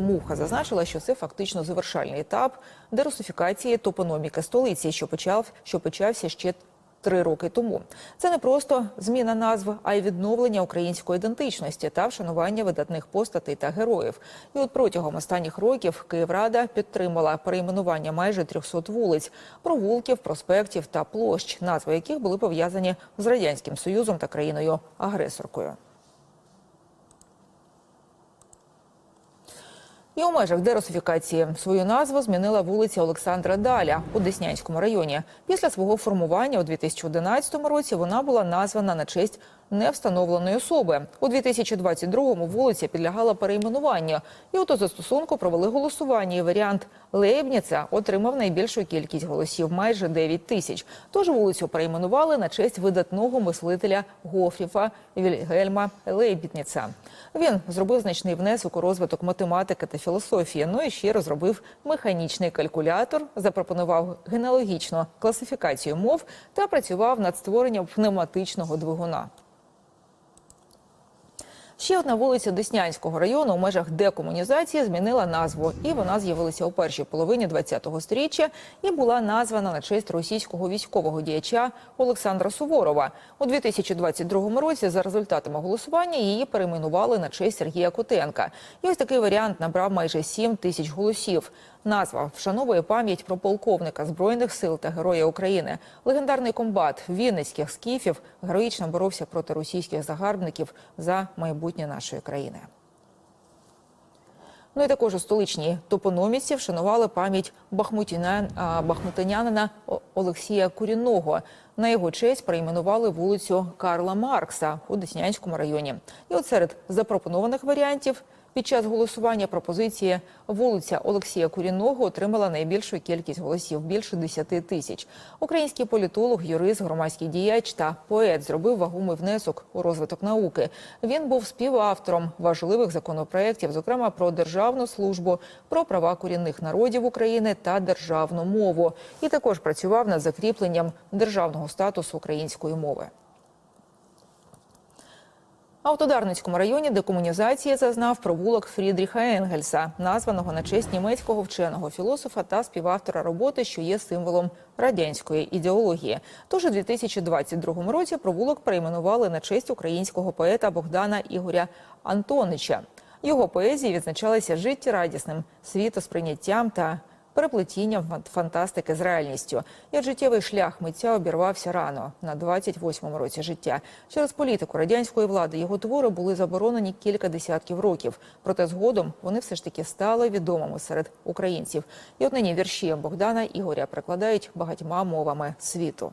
Муха зазначила, що це фактично завершальний етап дерусифікації топономіки столиці, що почав що почався ще три роки тому. Це не просто зміна назви, а й відновлення української ідентичності та вшанування видатних постатей та героїв. І от протягом останніх років Київрада підтримала перейменування майже 300 вулиць, провулків, проспектів та площ, назви яких були пов'язані з радянським союзом та країною агресоркою. І у межах дерусифікації свою назву змінила вулиця Олександра Даля у Деснянському районі. Після свого формування у 2011 році вона була названа на честь невстановленої особи. У 2022-му вулиця підлягала перейменуванню. І у застосунку провели голосування. І варіант Лейбніца отримав найбільшу кількість голосів майже 9 тисяч. Тож вулицю перейменували на честь видатного мислителя Гофріфа Вільгельма Лейбніца. Він зробив значний внесок у розвиток математики та філософії. Ну і ще розробив механічний калькулятор, запропонував генеалогічну класифікацію мов та працював над створенням пневматичного двигуна. Ще одна вулиця Деснянського району у межах декомунізації змінила назву, і вона з'явилася у першій половині ХХ століття і була названа на честь російського військового діяча Олександра Суворова. У 2022 році за результатами голосування її перейменували на честь Сергія Котенка. І ось такий варіант набрав майже 7 тисяч голосів. Назва вшановує пам'ять про полковника збройних сил та героя України. Легендарний комбат вінницьких скіфів героїчно боровся проти російських загарбників за майбутнє нашої країни. Ну і також у столичній топономіці вшанували пам'ять бахмутинянина Олексія Курінного. На його честь перейменували вулицю Карла Маркса у Деснянському районі. І от серед запропонованих варіантів під час голосування пропозиції вулиця Олексія Курінного отримала найбільшу кількість голосів більше 10 тисяч. Український політолог, юрист, громадський діяч та поет зробив вагомий внесок у розвиток науки. Він був співавтором важливих законопроєктів, зокрема про державну службу, про права корінних народів України та державну мову. І також працював над закріпленням державного статусу української мови. А в Тодарницькому районі декомунізації зазнав провулок Фрідріха Енгельса, названого на честь німецького вченого філософа та співавтора роботи, що є символом радянської ідеології. Тож у 2022 році провулок перейменували на честь українського поета Богдана Ігоря Антонича. Його поезії відзначалися життєрадісним світосприйняттям та переплетінням фан- фантастики з реальністю. І життєвий шлях митця обірвався рано на 28-му році життя. Через політику радянської влади його твори були заборонені кілька десятків років. Проте згодом вони все ж таки стали відомими серед українців. І от нині вірші Богдана Ігоря прикладають багатьма мовами світу.